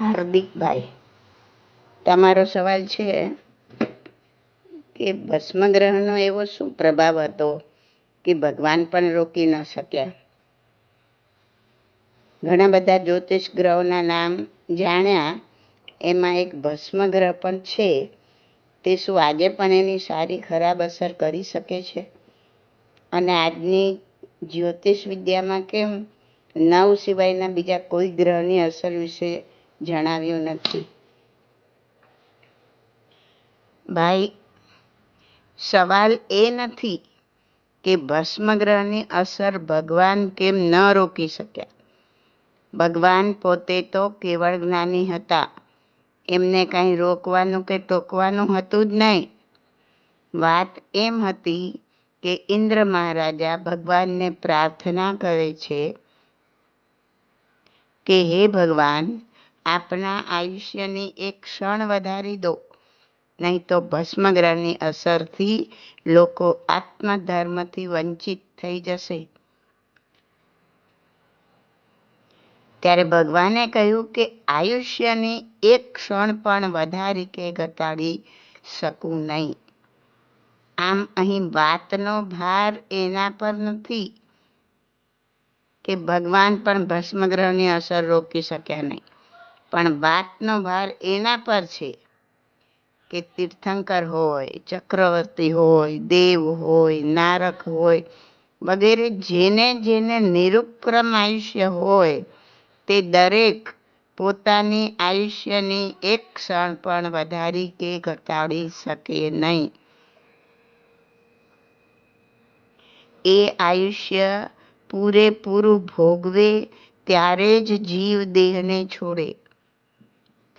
હાર્દિકભાઈ તમારો સવાલ છે કે ભસ્મગ્રહનો એવો શું પ્રભાવ હતો કે ભગવાન પણ રોકી ન શક્યા? ઘણા બધા જ્યોતિષ ગ્રહોના નામ જાણ્યા, એમાં એક ભસ્મગ્રહ પણ છે. તે શું આજે પણ એની સારી ખરાબ અસર કરી શકે છે? અને આજની જ્યોતિષ વિદ્યામાં કેમ નવ સિવાયના બીજા કોઈ ગ્રહની અસર વિશે જણાવ્યું નથી. ભાઈ, સવાલ એ નથી કે ભસ્મગ્રહની અસર ભગવાન કેમ ન રોકી શક્યા ભગવાન પોતે તો કેવળ જ્ઞાની હતા. એમને કાંઈ રોકવાનું કે ટોકવાનું હતું જ નહીં. વાત એમ હતી કે ઇન્દ્ર મહારાજા ભગવાનને પ્રાર્થના કરે છે કે હે ભગવાન આપના આયુષ્યની એક ક્ષણ વધારી દો. નહીં તો ભસ્મગ્રહની અસરથી લોકો આત્મધર્મથી વંચિત થઈ જશે. ત્યારે ભગવાને કહ્યું કે આયુષ્યની એક ક્ષણ પણ વધારી કે ઘટાડી શકું નહીં. આમ અહીં વાતનો ભાર એના પર નથી કે ભગવાન પણ ભસ્મગ્રહની અસર રોકી શક્યા નહીં. પણ વાતનો ભાર એના પર છે કે તીર્થંકર હોય, ચક્રવર્તી હોય, દેવ હોય, નારક હોય, વગેરે જેને જેને નિરુપક્રમ આયુષ્ય હોય, તે દરેક પોતાની આયુષ્યની એક ક્ષણ પણ વધારી કે ઘટાડી શકે નહીં. એ આયુષ્ય પૂરેપૂરું ભોગવે ત્યારે જ જીવ દેહને છોડે.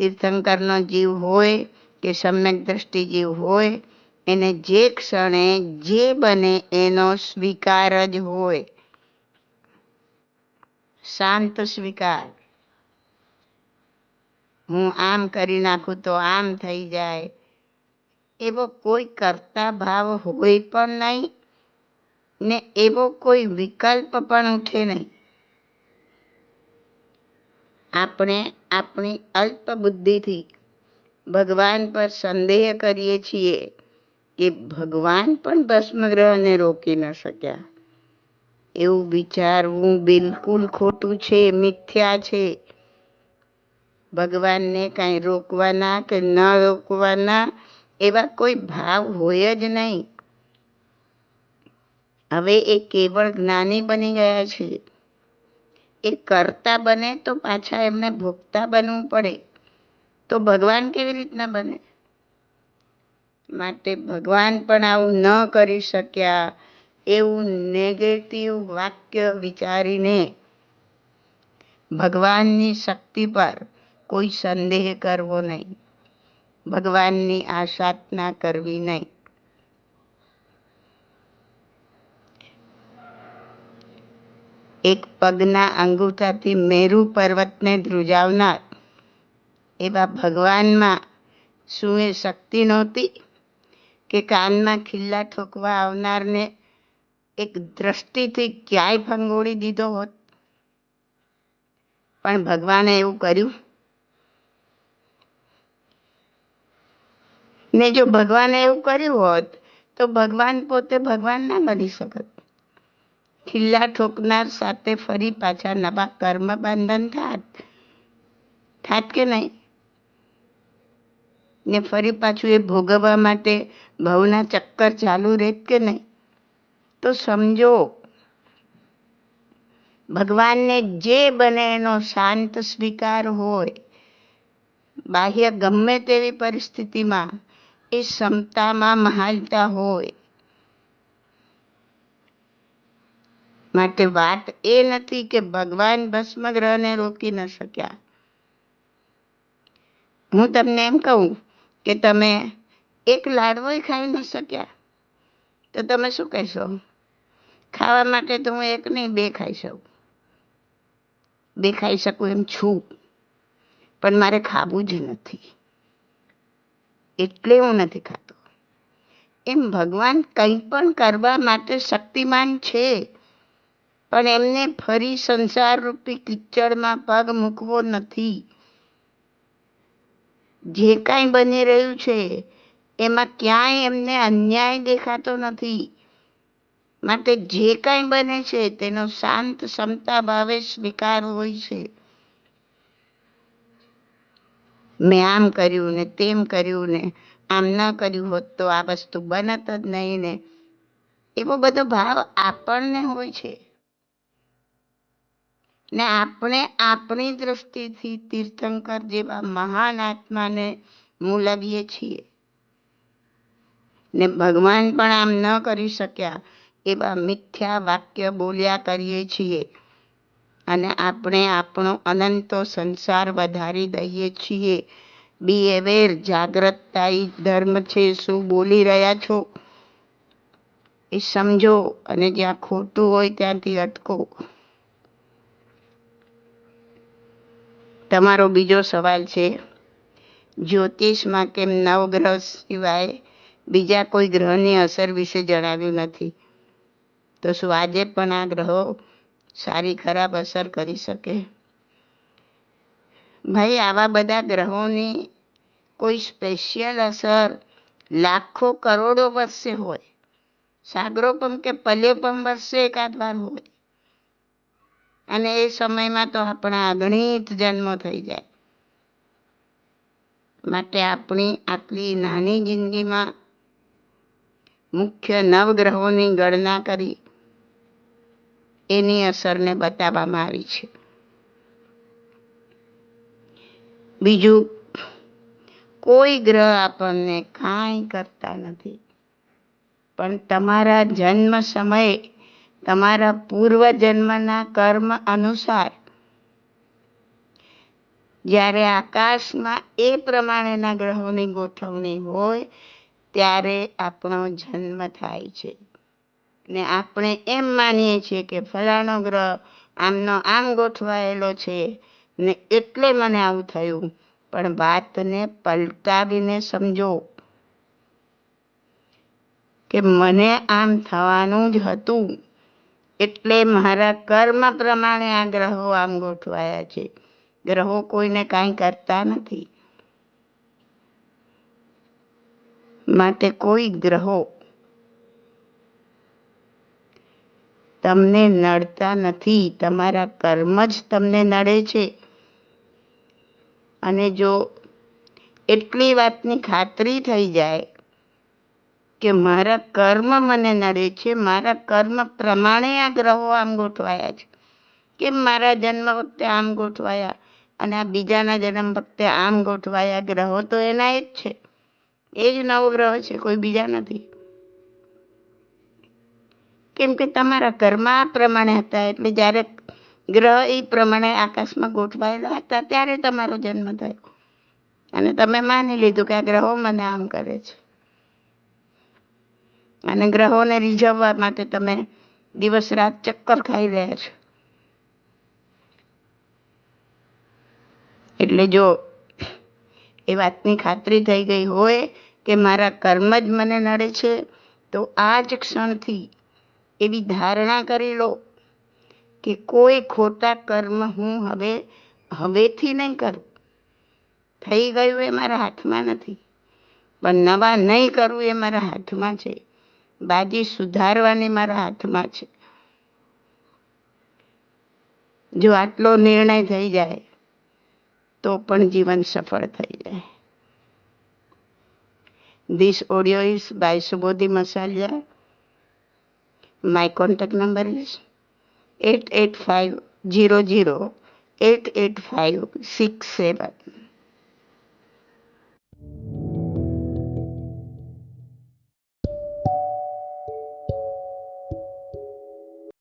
તીર્થંકરનો જીવ હોય કે સમ્યક દ્રષ્ટિ જીવ હોય, એને જે ક્ષણે જે બને એનો સ્વીકાર જ હોય. શાંત સ્વીકાર. હું આમ કરી નાખું તો આમ થઈ જાય. એવો કોઈ કરતા ભાવ હોય પણ નહીં ને એવો કોઈ વિકલ્પ પણ ઉઠે નહીં. આપણે આપણી અલ્પ બુદ્ધિથી ભગવાન પર સંદેહ કરીએ છીએ કે ભગવાન પણ ભસ્મગ્રહને રોકી ન શક્યા. એવું વિચારવું બિલકુલ ખોટું છે, મિથ્યા છે. ભગવાનને કાંઈ રોકવાના કે ન રોકવાના એવા કોઈ ભાવ હોય જ નહીં. હવે એ કેવળ જ્ઞાની બની ગયા છે. એ કરતા બને તો પાછા એમને ભોગતા બનવું પડે. તો ભગવાન કેવી રીતના બને? માટે ભગવાન પણ આવું ન કરી શક્યા. એવું નેગેટિવ વાક્ય વિચારીને ભગવાનની શક્તિ પર કોઈ સંદેહ કરવો નહીં. ભગવાનની આશાતના કરવી નહીં. એક પગના અંગૂઠાથી મેરુ પર્વતને ધ્રુજાવનાર. એવા ભગવાનમાં શું એ શક્તિ નહોતી કે કાનમાં ખિલ્લા ઠોકવા આવનારને એક દ્રષ્ટિથી ક્યાંય ફંગોળી દીધો હોત? પણ ભગવાને એવું કર્યું. ને જો ભગવાને એવું કર્યું હોત, તો ભગવાન પોતે ભગવાન ના બની શકત. ખિલ્લા ઠોકનાર સાથે ફરી પાછા નવા કર્મ બંધન થાત. થાત કે નહીં? ને ફરી પાછું એ ભોગવવા માટે ભવના ચક્કર ચાલુ રહેત કે નહીં? તો સમજો, ભગવાનને જે બને એનો શાંત સ્વીકાર હોય, બાહ્ય ગમે તેવી પરિસ્થિતિમાં એ ક્ષમતામાં મહાલતા હોય. માટે વાત એ નથી કે ભગવાન ભસ્મગ્રહને રોકી ન શક્યા. હું તમને એમ કહું કે તમે એક લાડવોય ખાઈ ન શક્યા. તો તમે શું કહેશો? ખાવા માટે તો હું એક નહીં, બે ખાઈ શકું. બે ખાઈ શકું એમ છું. પણ મારે ખાવું જ નથી. એટલે હું નથી ખાતો. એમ ભગવાન કંઈ પણ કરવા માટે શક્તિમાન છે. પણ એમને ફરી સંસાર રૂપી કિચડમાં પગ મૂકવો નથી. જે કાંઈ બની રહ્યું છે, એમાં ક્યાંય એમને અન્યાય દેખાતો નથી. માટે જે કાંઈ બને છે, તેનો શાંત ક્ષમતા ભાવે સ્વીકાર હોય છે. મેં આમ કર્યું ને તેમ કર્યું ને આમ ન કર્યું હોત તો આ વસ્તુ બનત જ નહીં ને. એવો બધો ભાવ આપણને હોય છે. ને આપણે આપણી દ્રષ્ટિથી તીર્થંકર જેવા મહાન આત્માને મૂલવીએ છીએ. ને ભગવાન પણ આમ ન કરી શક્યા એવા મિથ્યા વાક્ય બોલ્યા કરીએ છીએ. અને આપણે આપણો અનંતો સંસાર વધારી દઈએ છીએ. બી અવેર જાગ્રતતા ધર્મ છે, શું બોલી રહ્યા છો? એ સમજો અને જ્યાં ખોટું હોય ત્યાંથી અટકો. તમારો બીજો સવાલ છે. જ્યોતિષમાં કેમ નવગ્રહ સિવાય બીજા કોઈ ગ્રહની અસર વિશે જણાવ્યું નથી? તો શું આજે પણ આ ગ્રહો સારી ખરાબ અસર કરી શકે? ભાઈ, આવા બધા ગ્રહોની કોઈ સ્પેશિયલ અસર લાખો કરોડો વર્ષે હોય. સાગરોપમ કે પલ્યોપમ વર્ષે એકાદ વાર હોય. અને એ સમયમાં તો આપણા અગણિત જન્મો થઈ જાય. માટે આપણી આટલી નાની જિંદગીમાં મુખ્ય નવગ્રહોની ગણના કરી એની અસરને બતાવવામાં આવી છે. બીજું, કોઈ ગ્રહ આપણને કાંઈ કરતા નથી, પણ તમારા જન્મ સમયે તમારા પૂર્વ જન્મના કર્મ અનુસાર. જ્યારે આકાશમાં એ પ્રમાણેના ગ્રહોની ગોઠવણી હોય, ત્યારે આપણો જન્મ થાય છે. ને આપણે એમ માનીએ છીએ કે ફલાણો ગ્રહ આમનો આમ ગોઠવાયેલો છે, ને એટલે મને આવું થયું. પણ વાતને પલટાવીને સમજો કે મને આમ થવાનું જ હતું. એટલે મારા કર્મ પ્રમાણે આ ગ્રહો આમ ગોઠવાયા છે. ગ્રહો કોઈને કાંઈ કરતા નથી. માટે કોઈ ગ્રહો તમને નડતા નથી. તમારા કર્મ જ તમને નડે છે. અને જો એટલી વાતની ખાતરી થઈ જાય કે મારા કર્મ મને નડે છે, મારા કર્મ પ્રમાણે આ ગ્રહો આમ ગોઠવાયા છે. કેમ મારા જન્મ વખતે આમ ગોઠવાયા અને આ બીજાના જન્મ વખતે આમ ગોઠવાયા, ગ્રહો તો એના એ જ છે. એ જ નવો ગ્રહ છે, કોઈ બીજા નથી. કેમ કે તમારા કર્મ આ પ્રમાણે હતા, એટલે જ્યારે ગ્રહ એ પ્રમાણે આકાશમાં ગોઠવાયેલા હતા, ત્યારે તમારો જન્મ થયો. અને તમે માની લીધું કે આ ગ્રહો મને આમ કરે છે. અને ગ્રહોને રીઝવવા માટે તમે દિવસ રાત ચક્કર ખાઈ રહ્યા છો. એટલે જો એ વાતની ખાતરી થઈ ગઈ હોય કે મારા કર્મ જ મને નડે છે, તો આ જ ક્ષણથી એવી ધારણા કરી લો કે કોઈ ખોટા કર્મ હું હવે, હવેથી નહીં કરું. થઈ ગયું એ મારા હાથમાં નથી, પણ નવા નહીં કરવું એ મારા હાથમાં છે. बाजी सुधार हाथ में जो आटलो निर्णय थी जाए तो जीवन सफल थी जाए this audio is by Subodhi Masaliya my contact number is eight eight five zero zero eight eight five six seven